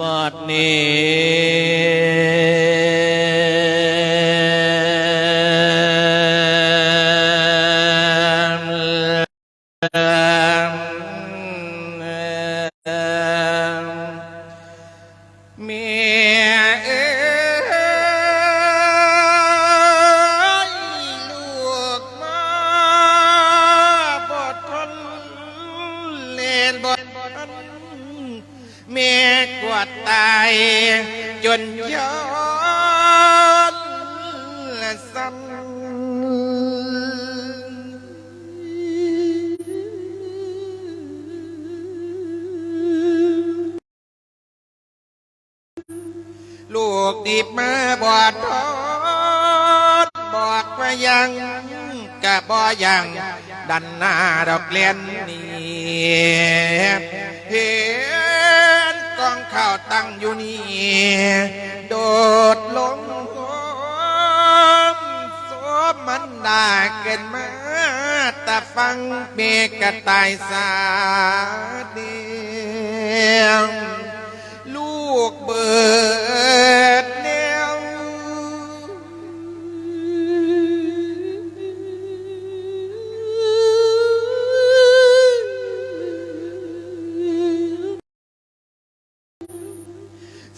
บัดนี้มี ดตายจนยอนละซ้ำลูกดีบมาบอดทอดบอกว่ายังกะบอยังดันหน้าดอกเลียนนี่าตั้งอยู่นี่โดดลงสมมันดาเกินมาแต่ฟังเมกะตายสาดี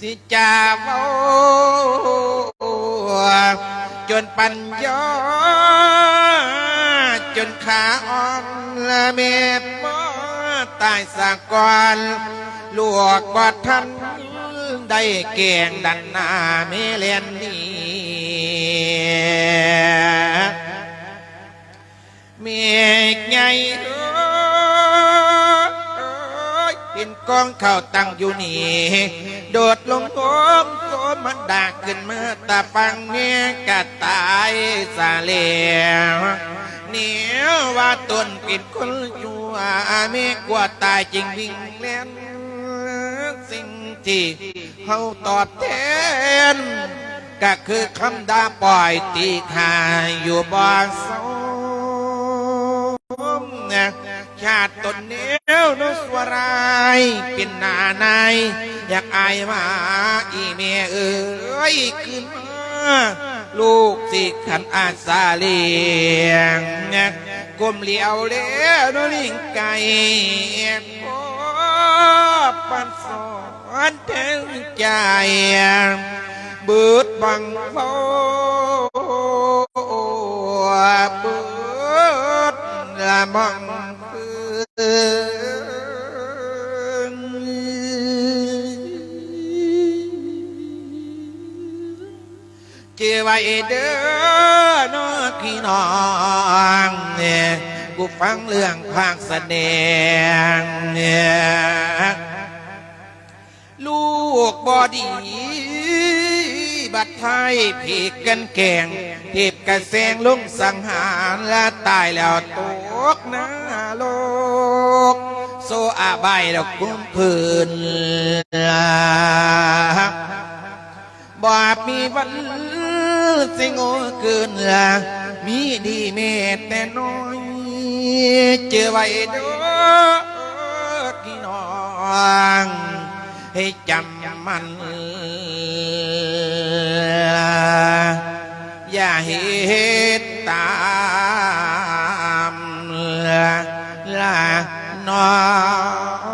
สิจาเว้าจนปัญญาจนขาอ่อนละเมบบตายสากรลวกบอดทันได้เก่งดันหน้าเมเลียนนี้เมียใหญ่เอ้ยเป็นกองเข้าตั้งอยู่นี่ โดดลงโค้งโค้งมันดากขึ้นมาตาฟังเมียกะตายสาเลียวเหนียวว่าต้นกินคนอยู่อาเมกว่าตายจริงวิ่งเล่นสิ่งที่เขาตอบแทนก็คือคำด่าปล่อยตีขาอยู่บ่สมนะชาติตนเนี้ยวนุสวรายเป็นหน้านาย อยากอายมาอีเมียเอ้ยขึ้นมาลูกสิขันอาสาเลียงกลมเหลียวเลี้ยวนลิงไก่ปันสอนแทงใจเบิดบังเฝ้าเบิดละมัง เจอไว้เด้อน้อพี่น้องเนี่ยกูฟังเรื่องภาคแสดงเนี่ยลูกบอดี บัดไทยผีกกันแกงเทพกระแสงลุงสังหารและตายแล้วตกหน้าโลก โซอาใบดอกกุ้มพื้นบาปมีวัน สิงโอเกินละมีดีเมตแต่น้อย เจอไว้เด้อพี่น้องให้จำมันอย่าเหตุตามละน้อง